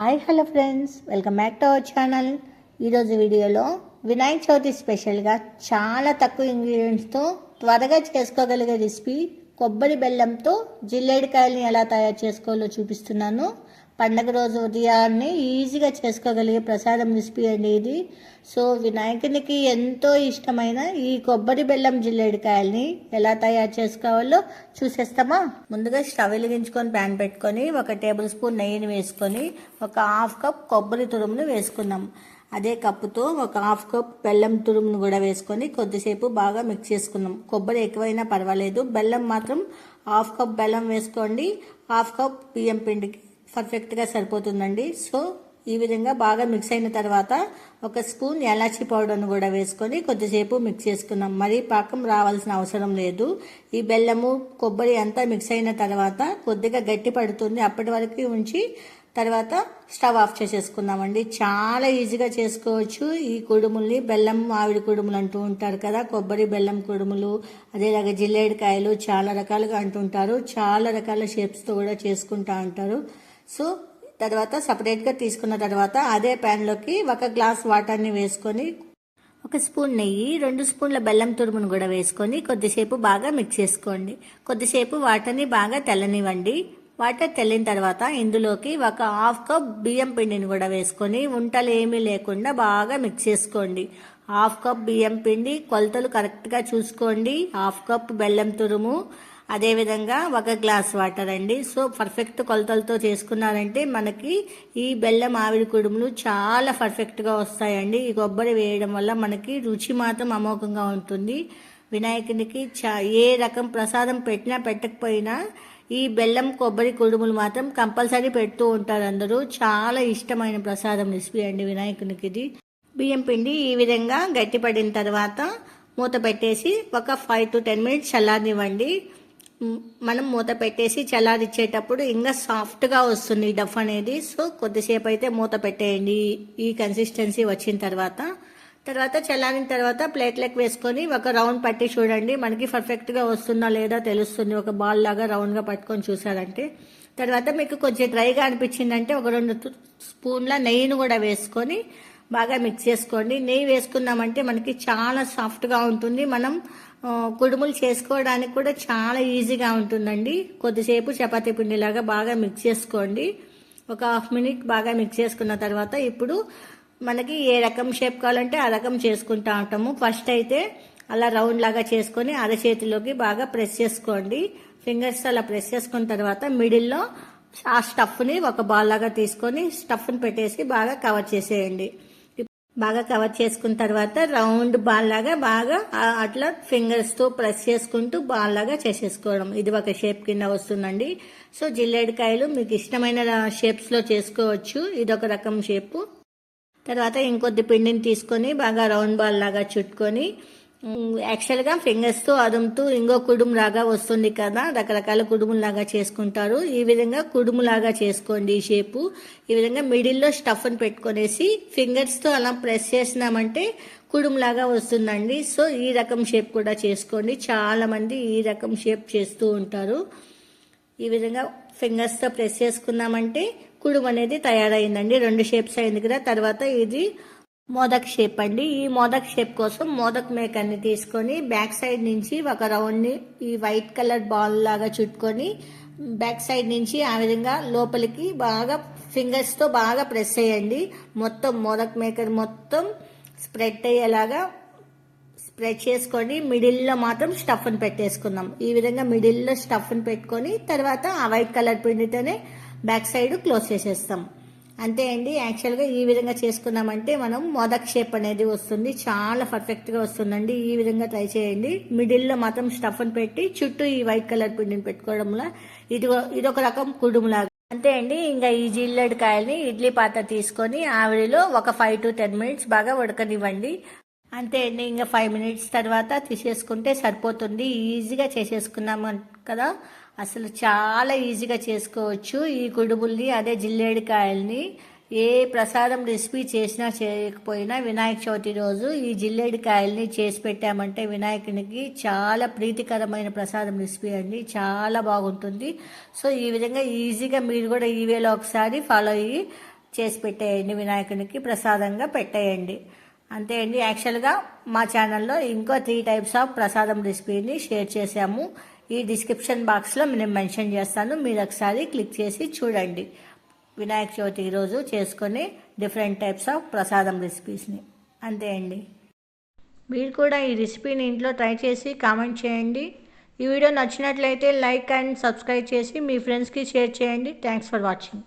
Hi hello friends welcome back to our channel ఈరోజు వీడియోలో వినాయక చవితి స్పెషల్గా చాలా తక్కువ ఇంగ్రీడియంట్స్తో త్వరగా చేసుకోగలిగే రెసిపీ కొబ్బరి బెల్లంతో జిల్లేడికాయలని ఎలా తయారు చేసుకోవాలో చూపిస్తున్నాను. పండగ రోజు ఉదయాన్నే ఈజీగా చేసుకోగలిగే ప్రసాదం రెసిపీ అండి ఇది. సో వినాయకునికి ఎంతో ఇష్టమైన ఈ కొబ్బరి బెల్లం జిల్లేడికాయల్ని ఎలా తయారు చేసుకోవాలో చూసేస్తామా? ముందుగా స్టవ్ వెలిగించుకొని ప్యాన్ పెట్టుకొని ఒక టేబుల్ స్పూన్ నెయ్యిని వేసుకొని ఒక హాఫ్ కప్ కొబ్బరి తురుమును వేసుకుందాం. అదే కప్పుతో ఒక హాఫ్ కప్ బెల్లం తురుమును కూడా వేసుకొని కొద్దిసేపు బాగా మిక్స్ చేసుకుందాం. కొబ్బరి ఎక్కువైనా పర్వాలేదు. బెల్లం మాత్రం హాఫ్ కప్ బెల్లం వేసుకోండి. హాఫ్ కప్ బియ్యం పిండికి పర్ఫెక్ట్గా సరిపోతుందండి. సో ఈ విధంగా బాగా మిక్స్ అయిన తర్వాత ఒక స్పూన్ ఎలాచీ పౌడర్ను కూడా వేసుకొని కొద్దిసేపు మిక్స్ చేసుకున్నాం. మరీ పాకం రావాల్సిన అవసరం లేదు. ఈ బెల్లము కొబ్బరి అంతా మిక్స్ అయిన తర్వాత కొద్దిగా గట్టి పడుతుంది. అప్పటి వరకు ఉంచి తర్వాత స్టవ్ ఆఫ్ చేసేసుకుందామండి. చాలా ఈజీగా చేసుకోవచ్చు. ఈ కుడుముల్ని బెల్లం ఆవిడ కుడుములు అంటూ ఉంటారు కదా కొబ్బరి బెల్లం కుడుములు అదేలాగా జిల్లేడికాయలు చాలా రకాలుగా అంటుంటారు చాలా రకాల షేప్స్తో కూడా చేసుకుంటా ఉంటారు. సో తర్వాత సపరేట్గా తీసుకున్న తర్వాత అదే ప్యాన్లోకి ఒక గ్లాస్ వాటర్ని వేసుకొని ఒక స్పూన్ నెయ్యి రెండు స్పూన్ల బెల్లం తురుమును కూడా వేసుకొని కొద్దిసేపు బాగా మిక్స్ చేసుకోండి. కొద్దిసేపు వాటర్ని బాగా తెల్లనివ్వండి. వాటర్ తెల్లిన తర్వాత ఇందులోకి ఒక హాఫ్ కప్ బియ్యం పిండిని కూడా వేసుకొని ఉంటలు ఏమీ లేకుండా బాగా మిక్స్ చేసుకోండి. హాఫ్ కప్ బియ్యం పిండి కొలతలు కరెక్ట్గా చూసుకోండి. హాఫ్ కప్ బెల్లం తురుము అదేవిధంగా ఒక గ్లాస్ వాటర్ అండి. సో పర్ఫెక్ట్ కొలతలతో చేసుకున్నారంటే మనకి ఈ బెల్లం ఆవిరి కుడుములు చాలా పర్ఫెక్ట్గా వస్తాయండి. ఈ కొబ్బరి వేయడం వల్ల మనకి రుచి మాత్రం అమోఘంగా ఉంటుంది. వినాయకునికి చా ఏ రకం ప్రసాదం పెట్టినా పెట్టకపోయినా ఈ బెల్లం కొబ్బరి కుడుములు మాత్రం కంపల్సరీ పెడుతూ ఉంటారు అందరూ. చాలా ఇష్టమైన ప్రసాదం రెసిపీ అండి వినాయకునికి ఇది బియ్యం పిండి ఈ విధంగా గట్టిపడిన తర్వాత మూత పెట్టేసి ఒక ఫైవ్ టు టెన్ మినిట్స్ చల్లారనివ్వండి. మనం మూత పెట్టేసి చల్లారిచ్చేటప్పుడు ఇంకా సాఫ్ట్గా వస్తుంది డఫ్ అనేది. సో కొద్దిసేపు అయితే మూత పెట్టేయండి. ఈ కన్సిస్టెన్సీ వచ్చిన తర్వాత. తర్వాత చల్లారిన తర్వాత ప్లేట్లకు వేసుకొని ఒక రౌండ్ పట్టి చూడండి. మనకి పర్ఫెక్ట్గా వస్తుందా లేదా తెలుస్తుంది. ఒక బాల్ లాగా రౌండ్గా పట్టుకొని చూసారంటే. తర్వాత మీకు కొంచెం డ్రైగా అనిపించిందంటే ఒక రెండు స్పూన్ల నెయ్యిని కూడా వేసుకొని బాగా మిక్స్ చేసుకోండి. నెయ్యి వేసుకున్నామంటే మనకి చాలా సాఫ్ట్గా ఉంటుంది. మనం కుడుములు చేసుకోవడానికి కూడా చాలా ఈజీగా ఉంటుందండి. కొద్దిసేపు చపాతీ పిండిలాగా బాగా మిక్స్ చేసుకోండి. ఒక హాఫ్ మినిట్ బాగా మిక్స్ చేసుకున్న తర్వాత ఇప్పుడు మనకి ఏ రకం షేప్ కావాలంటే ఆ రకం చేసుకుంటా ఉంటాము. ఫస్ట్ అయితే అలా రౌండ్ లాగా చేసుకొని అరచేతిలోకి బాగా ప్రెస్ చేసుకోండి. ఫింగర్స్ అలా ప్రెస్ చేసుకున్న తర్వాత మిడిల్లో ఆ స్టఫ్ని ఒక బాల్ లాగా తీసుకొని స్టఫ్ని పెట్టేసి బాగా కవర్ చేసేయండి. బాగా కవర్ చేసుకున్న తర్వాత రౌండ్ బాల్ లాగా బాగా అట్లా ఫింగర్స్తో ప్రెస్ చేసుకుంటూ బాల్ లాగా చేసేసుకోవడం. ఇది ఒక షేప్ కింద వస్తుందండి. సో జిల్లేడికాయలు మీకు ఇష్టమైన షేప్స్లో చేసుకోవచ్చు. ఇది ఒక రకం షేపు. తర్వాత ఇంకొద్ది పిండిని తీసుకొని బాగా రౌండ్ బాల్ లాగా చుట్టుకొని యాక్చువల్గా ఫింగర్స్తో అదుముతూ ఇంకో కుడుము లాగా వస్తుంది కదా రకరకాల కుడుములాగా చేసుకుంటారు. ఈ విధంగా కుడుములాగా చేసుకోండి ఈ షేపు ఈ విధంగా మిడిల్లో స్టఫ్ని పెట్టుకొనేసి ఫింగర్స్తో అలా ప్రెస్ చేసినామంటే కుడుములాగా వస్తుందండి. సో ఈ రకం షేప్ కూడా చేసుకోండి. చాలామంది ఈ రకం షేప్ చేస్తూ ఉంటారు. ఈ విధంగా ఫింగర్స్తో ప్రెస్ చేసుకున్నామంటే కుడుము అనేది తయారైందండి. రెండు షేప్స్ అయింది కదా తర్వాత ఇది మోదక్ షేప్ అండి ఈ మోదక్ షేప్ కోసం మోదక్ మేకర్ని తీసుకొని బ్యాక్ సైడ్ నుంచి ఒక రౌండ్ని ఈ వైట్ కలర్ బాల్ లాగా చుట్టుకొని బ్యాక్ సైడ్ నుంచి ఆ విధంగా లోపలికి బాగా ఫింగర్స్తో బాగా ప్రెస్ చేయండి. మొత్తం మోదక్ మేకర్ మొత్తం స్ప్రెడ్ అయ్యేలాగా స్ప్రెడ్ చేసుకొని మిడిల్లో మాత్రం స్టఫ్ని పెట్టేసుకుందాం. ఈ విధంగా మిడిల్లో స్టఫ్ని పెట్టుకొని తర్వాత ఆ వైట్ కలర్ పిండితోనే బ్యాక్ సైడ్ క్లోజ్ చేసేస్తాం. అంతే అండి. యాక్చువల్గా ఈ విధంగా చేసుకున్నామంటే మనం మొదక్ షేప్ అనేది వస్తుంది. చాలా పర్ఫెక్ట్గా వస్తుందండి. ఈ విధంగా ట్రై చేయండి. మిడిల్లో మాత్రం స్టఫ్ని పెట్టి చుట్టూ ఈ వైట్ కలర్ పిండిని పెట్టుకోవడంలో ఇది ఇదొక రకం కుడుములాగా. అంతే అండి. ఇంకా ఈ జిల్లెడ్ కాయల్ని ఇడ్లీ పాత్ర తీసుకొని ఆవిరిలో ఒక ఫైవ్ టు టెన్ మినిట్స్ బాగా ఉడకనివ్వండి. అంతే అండి ఇంకా ఫైవ్ మినిట్స్ తర్వాత తీసేసుకుంటే సరిపోతుంది. ఈజీగా చేసేసుకున్నాం కదా? అసలు చాలా ఈజీగా చేసుకోవచ్చు. ఈ కుడుముల్ని అదే జిల్లేడికాయల్ని ఏ ప్రసాదం రెసిపీ చేసినా చేయకపోయినా వినాయక చవితి రోజు ఈ జిల్లేడికాయల్ని చేసి పెట్టామంటే వినాయకునికి చాలా ప్రీతికరమైన ప్రసాదం రెసిపీ అండి. చాలా బాగుంటుంది. సో ఈ విధంగా ఈజీగా మీరు కూడా ఈ వేలో ఒకసారి ఫాలో అయ్యి చేసి పెట్టేయండి వినాయకునికి ప్రసాదంగా పెట్టేయండి. అంతే అండి. యాక్చువల్గా మా ఛానల్లో ఇంకో త్రీ టైప్స్ ఆఫ్ ప్రసాదం రెసిపీని షేర్ చేశాము. ఈ డిస్క్రిప్షన్ బాక్స్లో నేను మెన్షన్ చేస్తాను. మీరు ఒకసారి క్లిక్ చేసి చూడండి. వినాయక చవితి ఈరోజు చేసుకొని డిఫరెంట్ టైప్స్ ఆఫ్ ప్రసాదం రెసిపీస్ని అంతే అండి. మీరు కూడా ఈ రెసిపీని ఇంట్లో ట్రై చేసి కామెంట్ చేయండి. ఈ వీడియో నచ్చినట్లయితే లైక్ అండ్ సబ్స్క్రైబ్ చేసి మీ ఫ్రెండ్స్కి షేర్ చేయండి. Thanks for watching